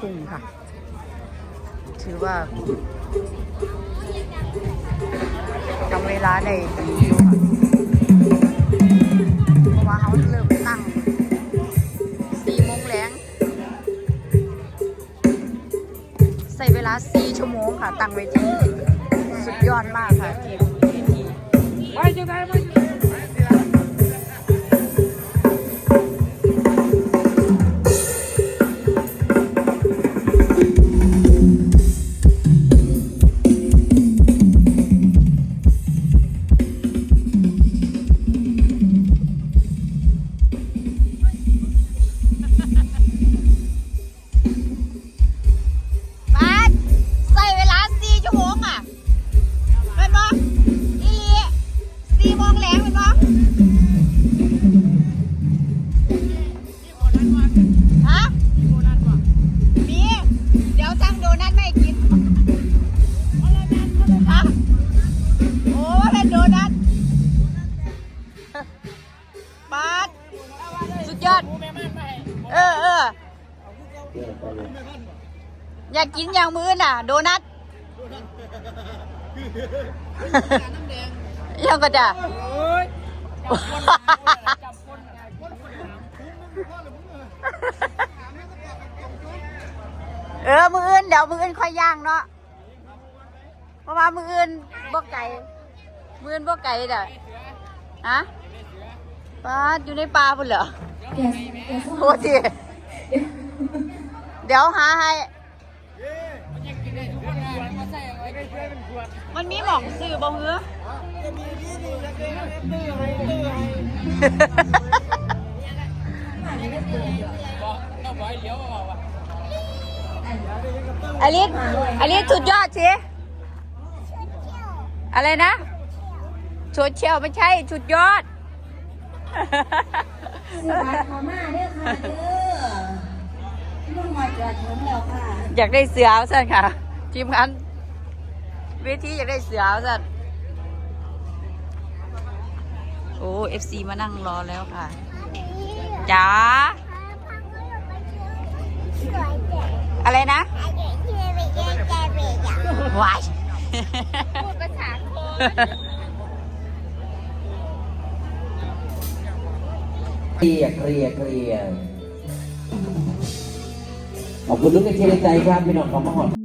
ทุ่งค่ะ ถือว่าทำเวลาได้ดีอยู่ค่ะเพราะว่าเขาเริ่มตั้งสี่โมงแรงใส่เวลาสี่ชั่วโมงค่ะ ตั้งเวทีสุดยอดมากค่ะทีมเวทีไอยากกินอย่างมือน่ะ โดนัทยังก็จะเอ้ยจับคนจับคนคนคนถามเออ มืออื่นเดี๋ยวมืออื่นค่อยย่างเนาะเพราะว่ามืออื่นบ่ไก่ มืออื่นบ่ไก่เด้อฮะปลาอยู่ในปลาพุ่นเหรอโอ้ที เดี๋ยวหาให้ยังกินได้ทุกคนขวดมาใส่ไว้ได้ช่วยเป็นขวดมันมีหม่องซื้อบ่เหือจะมีที่นี่จะเกินตื้อให้ตื้อให้บอกต้องบอกให้เลี้ยวบอกว่าอลิสอลิสสุดยอดสิอะไรนะชุดเชียวไม่ใช่ชุดยอดซื้อบัตรเขามาเด้อค่ะเด้อ ลุงมาจอดถึงแล้วค่ะอยากได้เสือเอาสั่นค่ะ ทีมงานเวทีอยากได้เสือเอาสั่นโอ้เอฟซีมานั่งรอแล้วค่ะจ๋าอะไรนะวายพูดภาษาโคเคลียร์เคลียร์เคลียร์ ขอบคุณลูกเชียร์ใจครับพี่น้องของมหอด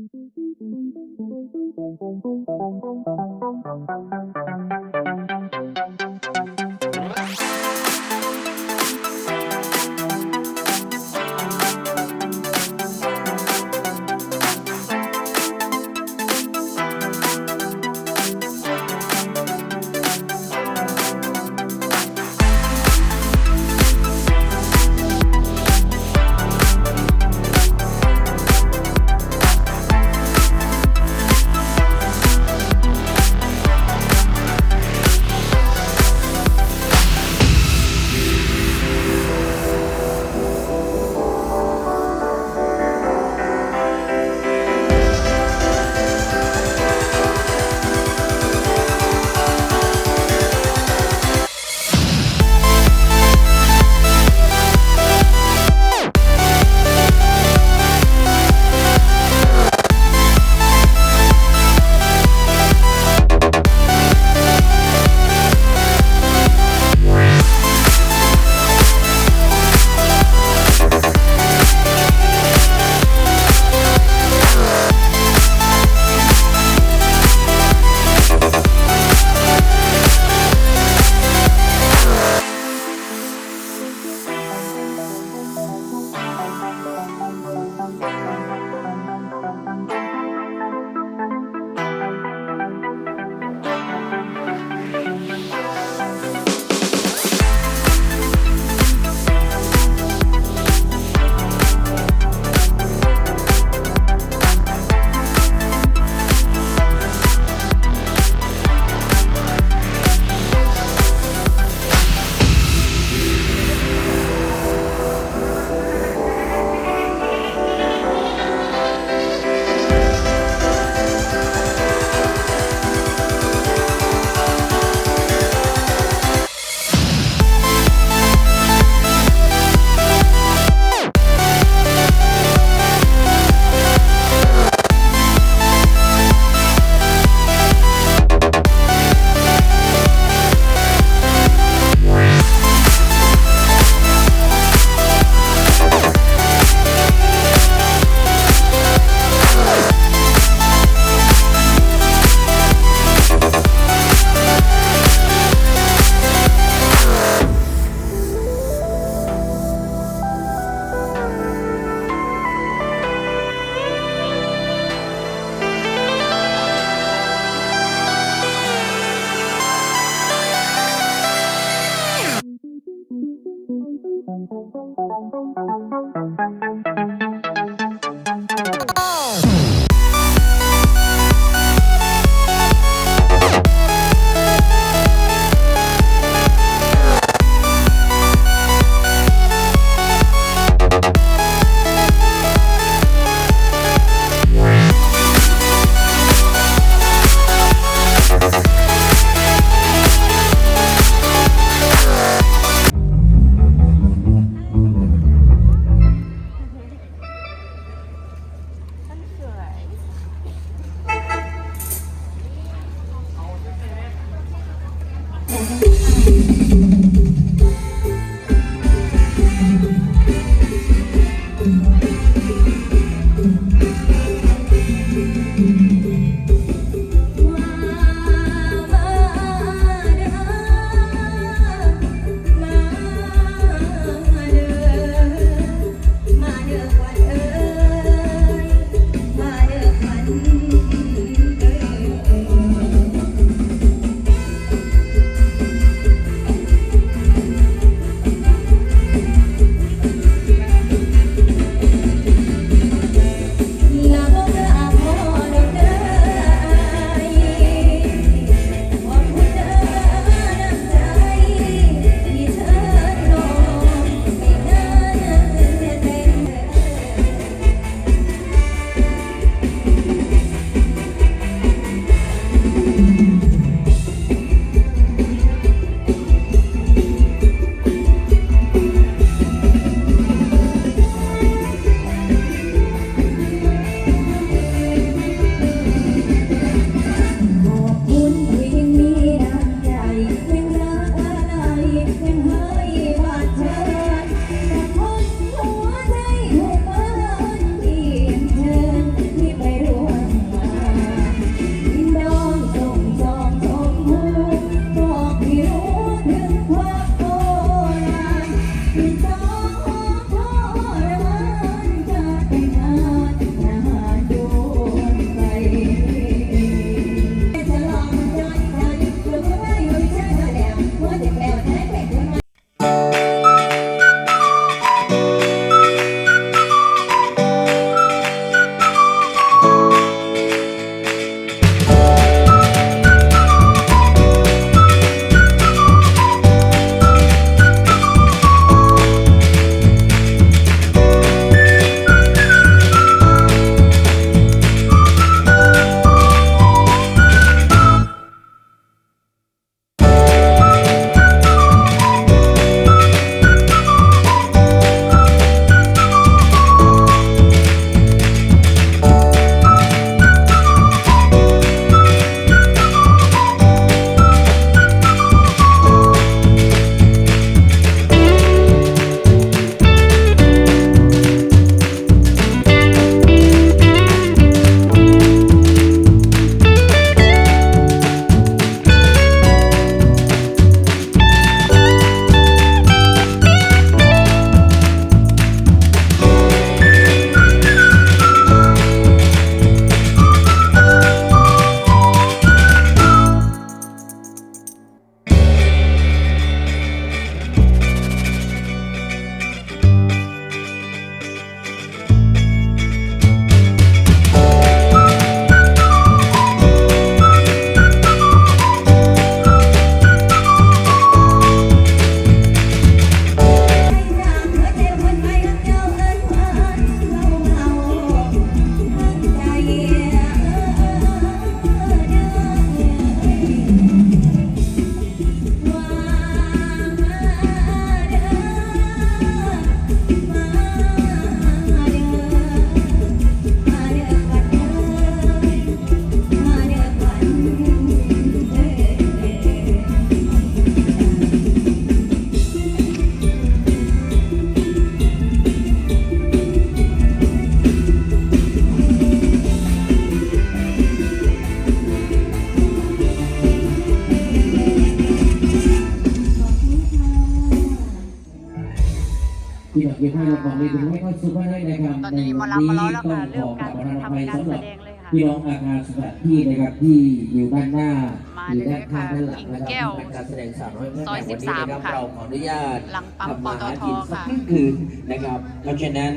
เบี้ยห้าเราบอกเลยถึงไม่ค่อยซุปเปอร์ได้นะครับตอนนี้หมอลำมาล้อแล้วค่ะเรื่องการทำการแสดงเลยค่ะพี่น้องอาคารสถานที่นะครับที่อยู่ด้านหน้ามาอยู่ด้านข้างด้านหลังกิ่งนะคแก้รัวบเป็นการแสดงสาวน้อยเพื่อนซอยแต่วันนี้นะครับ13ค่ะเราขออนุญาตหลังปั๊มทำมาหาปตทกินสักค่ะครึ่งคืนนะครับ เพราะฉะนั้น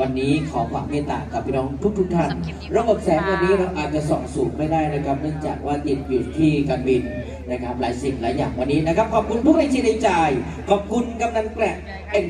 วันนี้ขอความเมตตากับพี่น้องทุกทุกๆท่านสำหรับคลิปนี้ระบบแสงวันนี้เราอาจจะส่องสูงไม่ได้นะครับ เนื่องจากว่าติดอยู่ที่การบินนะครับหลายสิ่งหลายอย่างวันนี้นะครับ ขอบคุณผู้ให้ชีในใจขอบคุณกำนันแกละเอ็น